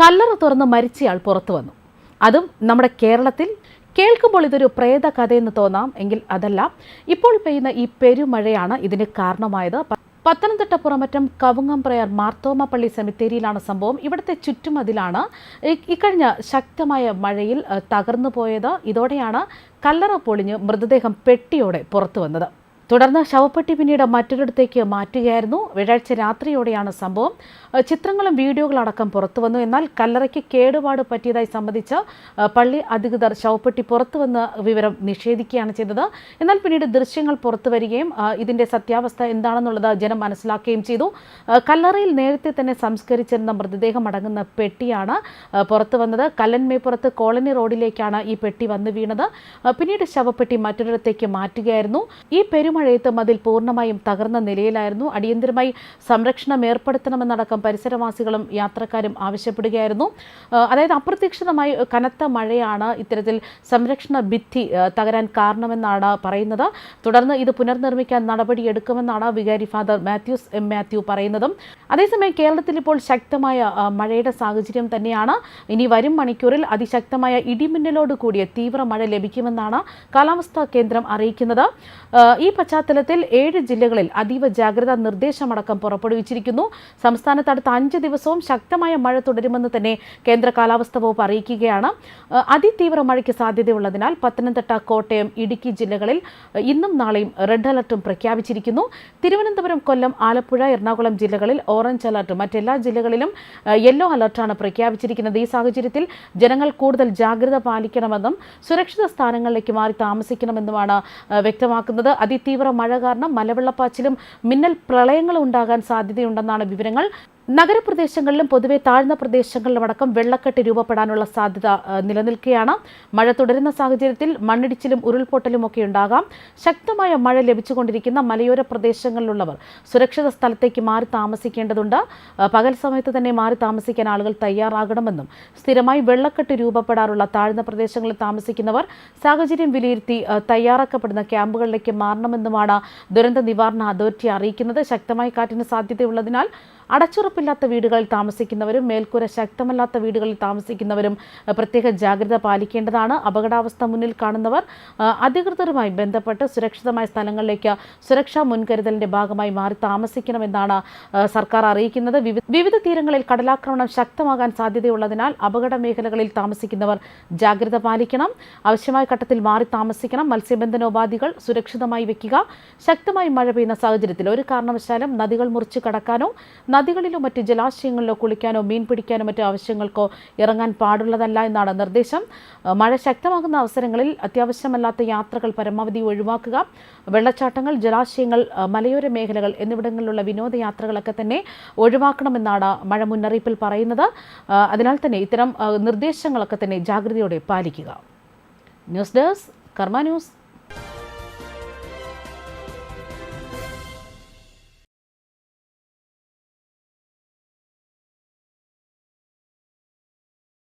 കല്ലറ തുറന്ന് മരിച്ചയാൾ പുറത്തു വന്നു. അതും നമ്മുടെ കേരളത്തിൽ. കേൾക്കുമ്പോൾ ഇതൊരു പ്രേത കഥയെന്ന് തോന്നാം. എങ്കിൽ അതല്ല ഇപ്പോൾ പെയ്യുന്ന ഈ പെരുമഴയാണ് ഇതിന് കാരണമായത്. പത്തനംതിട്ട പുറമറ്റം കവുങ്ങംപ്രയർ മാർത്തോമ പള്ളി സെമിത്തേരിയിലാണ് സംഭവം. ഇവിടുത്തെ ചുറ്റുമതിലാണ് ഇക്കഴിഞ്ഞ ശക്തമായ മഴയിൽ തകർന്നു പോയത്. ഇതോടെയാണ് കല്ലറ പൊളിഞ്ഞ് മൃതദേഹം പെട്ടിയോടെ പുറത്തു വന്നത്. തുടർന്ന് ശവപ്പെട്ടി പിന്നീട് മറ്റൊരിടത്തേക്ക് മാറ്റുകയായിരുന്നു. വ്യാഴാഴ്ച രാത്രിയോടെയാണ് സംഭവം. ചിത്രങ്ങളും വീഡിയോകളും അടക്കം പുറത്തുവന്നു എന്നാൽ കല്ലറയ്ക്ക് കേടുപാട് പറ്റിയതായി സംബന്ധിച്ച് പള്ളി അധികൃതർ ശവപ്പെട്ടി പുറത്തുവന്ന് വിവരം നിഷേധിക്കുകയാണ് ചെയ്തത്. എന്നാൽ പിന്നീട് ദൃശ്യങ്ങൾ പുറത്തു വരികയും ഇതിന്റെ സത്യാവസ്ഥ എന്താണെന്നുള്ളത് ജനം മനസ്സിലാക്കുകയും ചെയ്തു. കല്ലറയിൽ നേരത്തെ തന്നെ സംസ്കരിച്ചിരുന്ന മൃതദേഹം അടങ്ങുന്ന പെട്ടിയാണ് പുറത്തു വന്നത്. കല്ലൻമേപ്പുറത്ത് കോളനി റോഡിലേക്കാണ് ഈ പെട്ടി വന്നു വീണത്. പിന്നീട് ശവപ്പെട്ടി മറ്റൊരിടത്തേക്ക് മാറ്റുകയായിരുന്നു. ഈ പെരുമഴയത്ത് മതിൽ പൂർണമായും തകർന്ന നിലയിലായിരുന്നു. അടിയന്തരമായി സംരക്ഷണം ഏർപ്പെടുത്തണമെന്നടക്കം പരിസരവാസികളും യാത്രക്കാരും ആവശ്യപ്പെടുകയായിരുന്നു. അതായത് അപ്രതീക്ഷിതമായി കനത്ത മഴയാണ് ഇത്തരത്തിൽ സംരക്ഷണ ഭിത്തി തകരാൻ കാരണമെന്നാണ് പറയുന്നത്. തുടർന്ന് ഇത് പുനർനിർമ്മിക്കാൻ നടപടിയെടുക്കുമെന്നാണ് വികാരി ഫാദർ മാത്യൂസ് എം മാത്യു പറയുന്നതും. അതേസമയം കേരളത്തിൽ ഇപ്പോൾ ശക്തമായ മഴയുടെ സാഹചര്യം തന്നെയാണ്. ഇനി വരും മണിക്കൂറിൽ അതിശക്തമായ ഇടിമിന്നലോട് കൂടിയ തീവ്ര മഴ ലഭിക്കുമെന്നാണ് കാലാവസ്ഥാ കേന്ദ്രം അറിയിക്കുന്നത്. ഈ പശ്ചാത്തലത്തിൽ ഏഴ് ജില്ലകളിൽ അതീവ ജാഗ്രതാ നിർദ്ദേശമടക്കം പുറപ്പെടുവിച്ചിരിക്കുന്നു. സംസ്ഥാനത്ത് അടുത്ത അഞ്ച് ദിവസവും ശക്തമായ മഴ തുടരുമെന്ന് തന്നെ കേന്ദ്ര കാലാവസ്ഥാ വകുപ്പ് അറിയിക്കുകയാണ്. അതിതീവ്ര മഴയ്ക്ക് സാധ്യതയുള്ളതിനാൽ പത്തനംതിട്ട കോട്ടയം ഇടുക്കി ജില്ലകളിൽ ഇന്നും നാളെയും റെഡ് അലർട്ടും പ്രഖ്യാപിച്ചിരിക്കുന്നു. തിരുവനന്തപുരം കൊല്ലം ആലപ്പുഴ എറണാകുളം ജില്ലകളിൽ ഓറഞ്ച് അലർട്ട് മറ്റെല്ലാ ജില്ലകളിലും യെല്ലോ അലർട്ടാണ് പ്രഖ്യാപിച്ചിരിക്കുന്നത്. ഈ സാഹചര്യത്തിൽ ജനങ്ങൾ കൂടുതൽ ജാഗ്രത പാലിക്കണമെന്നും സുരക്ഷിത സ്ഥാനങ്ങളിലേക്ക് മാറി താമസിക്കണമെന്നുമാണ് വ്യക്തമാക്കുന്നത്. അതിതീവ്ര മഴ കാരണം മലവെള്ളപ്പാച്ചിലും മിന്നൽ പ്രളയങ്ങളും ഉണ്ടാകാൻ സാധ്യതയുണ്ടെന്നാണ് വിവരങ്ങൾ. നഗരപ്രദേശങ്ങളിലും പൊതുവെ താഴ്ന്ന പ്രദേശങ്ങളിലും അടക്കം വെള്ളക്കെട്ട് രൂപപ്പെടാനുള്ള സാധ്യത നിലനിൽക്കുകയാണ്. മഴ തുടരുന്ന സാഹചര്യത്തിൽ മണ്ണിടിച്ചിലും ഉരുൾപൊട്ടലും ഒക്കെ ഉണ്ടാകാം. ശക്തമായ മഴ ലഭിച്ചുകൊണ്ടിരിക്കുന്ന മലയോര പ്രദേശങ്ങളിലുള്ളവർ സുരക്ഷിത സ്ഥലത്തേക്ക് മാറി താമസിക്കേണ്ടതുണ്ട്. പകൽ സമയത്ത് തന്നെ മാറി താമസിക്കാൻ ആളുകൾ തയ്യാറാകണമെന്നും സ്ഥിരമായി വെള്ളക്കെട്ട് രൂപപ്പെടാറുള്ള താഴ്ന്ന പ്രദേശങ്ങളിൽ താമസിക്കുന്നവർ സാഹചര്യം വിലയിരുത്തി തയ്യാറാക്കപ്പെടുന്ന ക്യാമ്പുകളിലേക്ക് മാറണമെന്നുമാണ് ദുരന്ത നിവാരണ അതോറിറ്റി അറിയിക്കുന്നത്. ശക്തമായ കാറ്റിന് സാധ്യതയുള്ളതിനാൽ അടച്ചുറപ്പില്ലാത്ത വീടുകളിൽ താമസിക്കുന്നവരും മേൽക്കൂര ശക്തമല്ലാത്ത വീടുകളിൽ താമസിക്കുന്നവരും പ്രത്യേക ജാഗ്രത പാലിക്കേണ്ടതാണ്. അപകടാവസ്ഥ മുന്നിൽ കാണുന്നവർ അധികൃതരുമായി ബന്ധപ്പെട്ട് സുരക്ഷിതമായ സ്ഥലങ്ങളിലേക്ക് സുരക്ഷാ മുൻകരുതലിന്റെ ഭാഗമായി മാറി താമസിക്കണമെന്നാണ് സർക്കാർ അറിയിക്കുന്നത്. വിവിധ തീരങ്ങളിൽ കടലാക്രമണം ശക്തമാകാൻ സാധ്യതയുള്ളതിനാൽ അപകട മേഖലകളിൽ താമസിക്കുന്നവർ ജാഗ്രത പാലിക്കണം. ആവശ്യമായ ഘട്ടത്തിൽ മാറി താമസിക്കണം. മത്സ്യബന്ധനോപാധികൾ സുരക്ഷിതമായി വെക്കുക. ശക്തമായി മഴ പെയ്യുന്ന സാഹചര്യത്തിൽ ഒരു കാരണവശാലും നദികൾ മുറിച്ചു കടക്കാനോ നദികളിലോ മറ്റ് ജലാശയങ്ങളിലോ കുളിക്കാനോ മീൻ പിടിക്കാനോ മറ്റ് ആവശ്യങ്ങൾക്കോ ഇറങ്ങാൻ പാടുള്ളതല്ല എന്നാണ് നിർദ്ദേശം. മഴ ശക്തമാകുന്ന അവസരങ്ങളിൽ അത്യാവശ്യമല്ലാത്ത യാത്രകൾ പരമാവധി ഒഴിവാക്കുക. വെള്ളച്ചാട്ടങ്ങൾ ജലാശയങ്ങൾ മലയോര മേഖലകൾ എന്നിവിടങ്ങളിലുള്ള വിനോദയാത്രകളൊക്കെ തന്നെ ഒഴിവാക്കണമെന്നാണ് മഴ മുന്നറിയിപ്പിൽ പറയുന്നത്. അതിനാൽ തന്നെ ഇത്തരം നിർദ്ദേശങ്ങളൊക്കെ തന്നെ ജാഗ്രതയോടെ പാലിക്കുക. News desk Karma news.